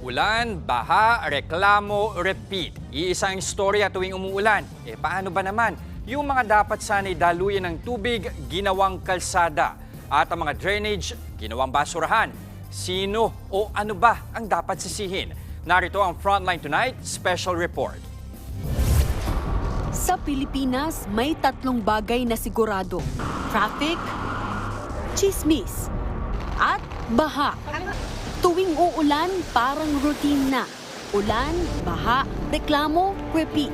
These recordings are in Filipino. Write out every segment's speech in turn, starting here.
Ulan, baha, reklamo, repeat. Iisang istorya tuwing umuulan. Eh paano ba naman? Yung mga dapat sanay daluyan ng tubig, ginawang kalsada. At ang mga drainage, ginawang basurahan. Sino o ano ba ang dapat sisihin? Narito ang Frontline Tonight Special Report. Sa Pilipinas, may tatlong bagay na sigurado. Traffic, chismis, at baha. Tuwing uulan, parang routine na. Ulan, baha, reklamo, repeat.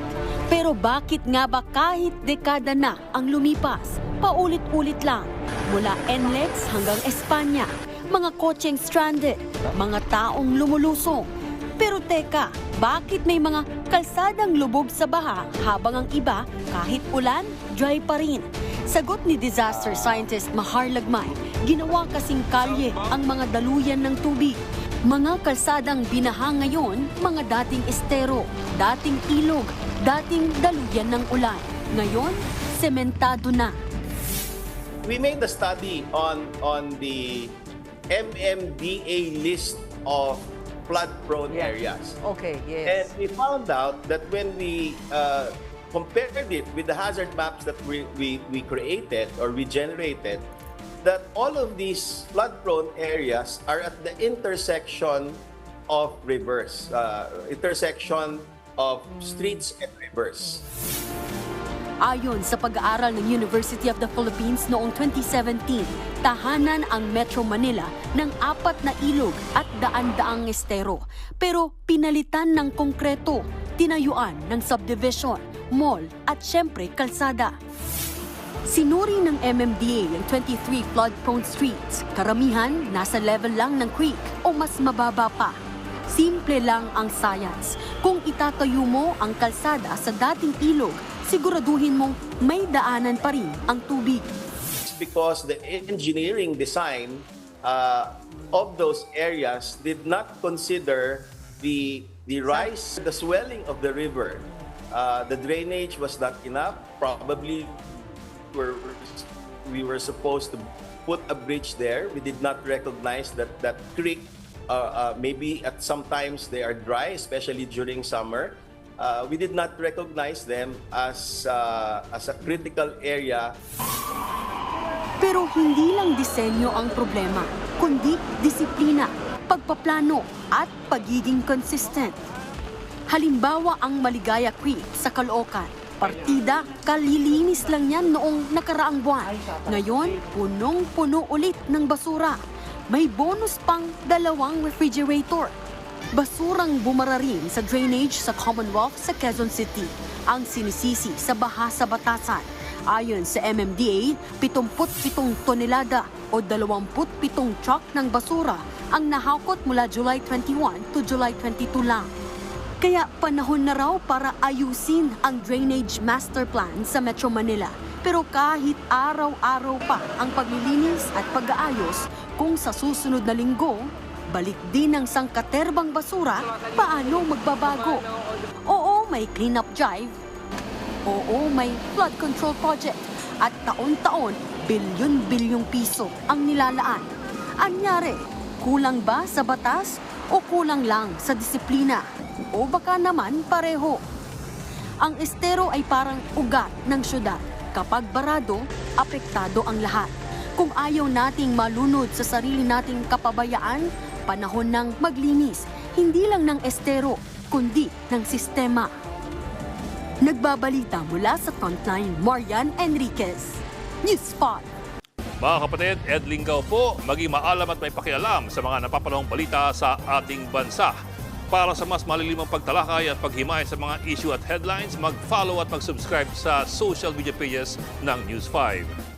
Pero bakit nga ba kahit dekada na ang lumipas, paulit-ulit lang? Mula NLEX hanggang Espanya, mga kotseng stranded, mga taong lumulusong, pero teka, bakit may mga kalsadang lubog sa baha habang ang iba, kahit ulan, dry pa rin? Sagot ni disaster scientist Mahar Lagmay, ginawa kasing kalye ang mga daluyan ng tubig. Mga kalsadang binaha ngayon, mga dating estero, dating ilog, dating daluyan ng ulan. Ngayon, sementado na. we made a study on on the MMDA list of flood-prone Yeah. areas. Okay, And yes. we found out that when we uh, compared it with the hazard maps that we, we, we created or we generated, that all of these flood-prone areas are at the intersection of rivers, uh, intersection of streets and rivers. Ayon sa pag-aaral ng University of the Philippines noong 2017, tahanan ang Metro Manila ng apat na ilog at daan-daang estero. Pero pinalitan ng konkreto, tinayuan ng subdivision, mall at syempre kalsada. Sinuri ng MMDA ang 23 flood-prone streets. Karamihan nasa level lang ng creek o mas mababa pa. Simple lang ang science. Kung itatayo mo ang kalsada sa dating ilog, siguraduhin mong may daanan pa rin ang tubig. because the engineering design uh, of those areas did not consider the the rise, the swelling of the river. Uh, the drainage was not enough. Probably we're, we were supposed to put a bridge there. We did not recognize that that creek. Uh, uh, maybe at sometimes they are dry, especially during summer. Uh, we did not recognize them as uh, as a critical area Pero hindi lang disenyo ang problema, kundi disiplina, pagpaplano at pagiging consistent. Halimbawa ang Maligaya Creek sa Caloocan. Partida, kalilinis lang yan noong nakaraang buwan. Ngayon, punong-puno ulit ng basura. May bonus pang dalawang refrigerator. Basurang bumara rin sa drainage sa Commonwealth sa Quezon City. Ang sinisisi sa baha sa batasan. Ayon sa MMDA, 77 tonelada o 27 truck ng basura ang nahakot mula July 21 to July 22 lang. Kaya panahon na raw para ayusin ang drainage master plan sa Metro Manila. Pero kahit araw-araw pa ang paglilinis at pag-aayos, kung sa susunod na linggo, balik din ang sangkaterbang basura, paano magbabago? Oo, may cleanup drive. Oo, may flood control project. At taon-taon, bilyon-bilyong piso ang nilalaan. Anyari, kulang ba sa batas o kulang lang sa disiplina? O baka naman pareho. Ang estero ay parang ugat ng syudad. Kapag barado, apektado ang lahat. Kung ayaw nating malunod sa sarili nating kapabayaan, panahon ng maglinis, hindi lang ng estero, kundi ng sistema. Nagbabalita mula sa frontline, Marian Enriquez. News 5. Mga kapatid, Ed Lingaw po, maging maalam at may pakialam sa mga napapanahong balita sa ating bansa. Para sa mas malilimang pagtalakay at paghimay sa mga issue at headlines, mag-follow at mag-subscribe sa social media pages ng News 5.